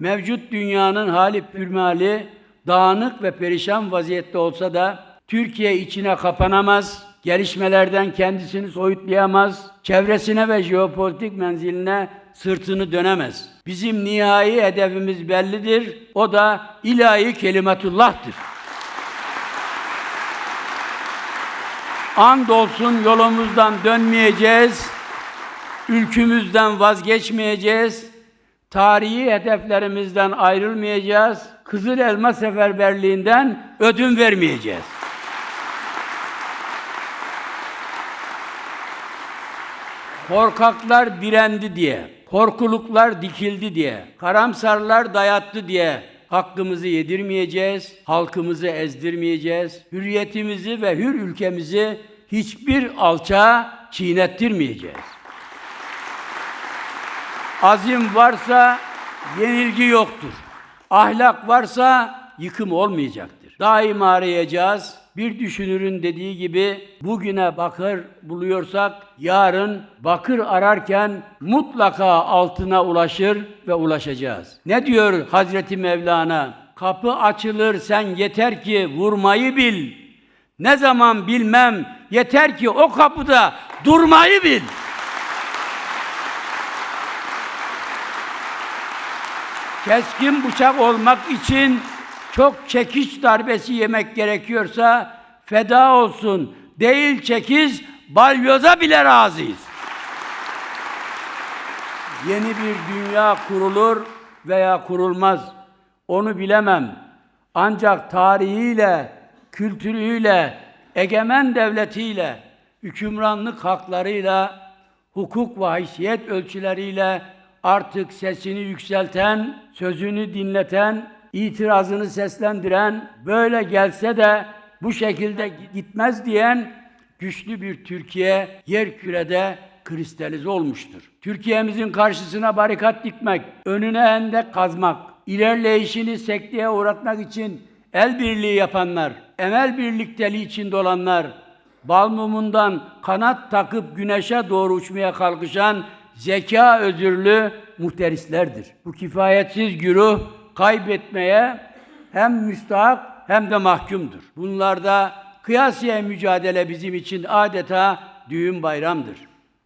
Mevcut dünyanın hali pürmali, dağınık ve perişan vaziyette olsa da Türkiye içine kapanamaz, gelişmelerden kendisini soyutlayamaz, çevresine ve jeopolitik menziline sırtını dönemez. Bizim nihai hedefimiz bellidir. O da ilahi kelimatullah'tır. Andolsun yolumuzdan dönmeyeceğiz. Ülkümüzden vazgeçmeyeceğiz. Tarihi hedeflerimizden ayrılmayacağız. Kızıl Elma Seferberliğinden ödün vermeyeceğiz. Korkaklar direndi diye, korkuluklar dikildi diye, karamsarlar dayattı diye hakkımızı yedirmeyeceğiz, halkımızı ezdirmeyeceğiz, hürriyetimizi ve hür ülkemizi hiçbir alçağa çiğnettirmeyeceğiz. Azim varsa yenilgi yoktur. Ahlak varsa yıkım olmayacaktır. Daima arayacağız. Bir düşünürün dediği gibi bugüne bakır buluyorsak yarın bakır ararken mutlaka altına ulaşır ve ulaşacağız. Ne diyor Hazreti Mevlana? Kapı açılır sen yeter ki vurmayı bil. Ne zaman bilmem yeter ki o kapıda durmayı bil. Keskin bıçak olmak için çok çekiç darbesi yemek gerekiyorsa feda olsun. Değil çekiz, balyoza bile razıyız. Yeni bir dünya kurulur veya kurulmaz. Onu bilemem. Ancak tarihiyle, kültürüyle, egemen devletiyle, hükümranlık haklarıyla, hukuk ve haysiyet ölçüleriyle artık sesini yükselten, sözünü dinleten, itirazını seslendiren, böyle gelse de bu şekilde gitmez diyen güçlü bir Türkiye yer kürede kristalize olmuştur. Türkiye'mizin karşısına barikat dikmek, önüne hendek kazmak, ilerleyişini sekteye uğratmak için el birliği yapanlar, emel birlikteliği içinde olanlar, bal mumundan kanat takıp güneşe doğru uçmaya kalkışan zeka özürlü muhterislerdir. Bu kifayetsiz güruh kaybetmeye hem müstahak hem de mahkumdur. Bunlarda kıyasiye mücadele bizim için adeta düğün bayramdır.